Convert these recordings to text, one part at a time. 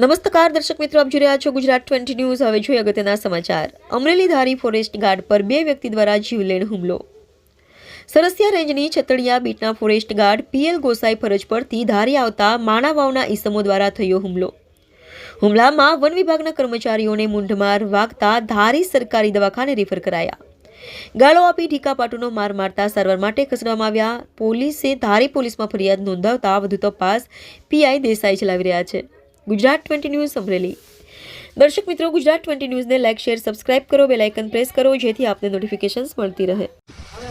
નમસ્કાર, દર્શક મિત્રો, આપ જોઈ રહ્યા છો ગુજરાત ટ્વેન્ટી ન્યૂઝ. હવે જોઈએ અગત્યના સમાચાર. અમરેલી ધારી ફોરેસ્ટ ગાર્ડ પર બે વ્યક્તિ દ્વારા જીવલેણ હુમલો. સરસિયા રેન્જની છતડિયા બીટના ફોરેસ્ટ ગાર્ડ પીએલ ગોસાઈ ફરજ પરથી ધારી આવતા માણાવાવના ઈસમો દ્વારા થયો હુમલો. હુમલામાં વન વિભાગના કર્મચારીઓને મૂંઢમાર વાગતા ધારી સરકારી દવાખાને રેફર કરાયા. ગાળો આપી ઢીકાપાટુનો માર મારતા સારવાર માટે ખસેડવામાં આવ્યા. પોલીસે ધારી પોલીસમાં ફરિયાદ નોંધાવતા વધુ તપાસ પીઆઈ દેસાઈ ચલાવી રહ્યા છે. Gujarat twenty news Amreli. દર્શક મિત્રો, ગુજરાત ટ્વેન્ટી ન્યૂઝને લાઇક, શેર, સબસ્ક્રાઇબ કરો બે લાઇકન પ્રેસ કરો, જેથી આપને નોટિફિકેશન્સ મળતી રહે.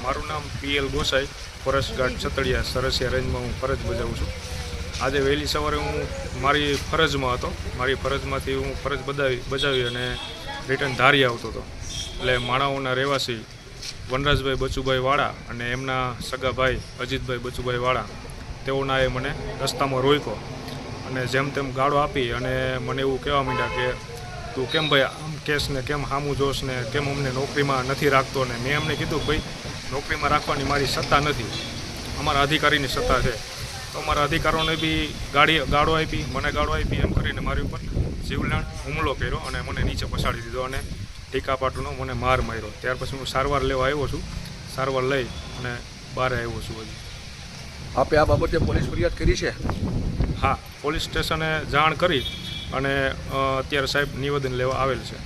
મારું નામ PL Gosai, forest guard Chhatadiya, Sarasiya રેન્જમાં હું ફરજ બજાવું છું. આજે વહેલી સવારે હું મારી ફરજમાં હતો. મારી ફરજમાંથી હું ફરજ બજાવી બજાવી અને રિટર્ન ધારી આવતો હતો. એટલે માણાઓના રહેવાસી વનરાજભાઈ બચુભાઈ વાળા અને એમના સગા ભાઈ અજીતભાઈ બચુભાઈ વાળા, તેઓના એ મને રસ્તામાં રોક્યો. અને જેમ તેમ ગાળો આપી અને મને એવું કહેવા માંડ્યા કે, તું કેમ ભાઈ આમ કેસ ને કેમ સામું જોશ ને કેમ અમને નોકરીમાં નથી રાખતો? ને મેં એમને કીધું, ભાઈ, નોકરીમાં રાખવાની મારી સત્તા નથી. અમારા અધિકારીની સત્તા છે. તો અમારા અધિકારોને બી ગાડી ગાળો આપી, મને ગાળો આપી એમ કરીને મારી ઉપર જીવલેણ હુમલો કર્યો અને મને નીચે પછાડી દીધો અને ટીકા પાટુનો મને માર માર્યો. ત્યાર પછી હું સારવાર લેવા આવ્યો છું. સારવાર લઈ અને બહાર આવ્યો છું હજી. આપે આ બાબતે પોલીસ ફરિયાદ કરી છે? હા, પોલીસ સ્ટેશને જાણ કરી અને અત્યારે સાહેબ નિવેદન લેવા આવેલ છે.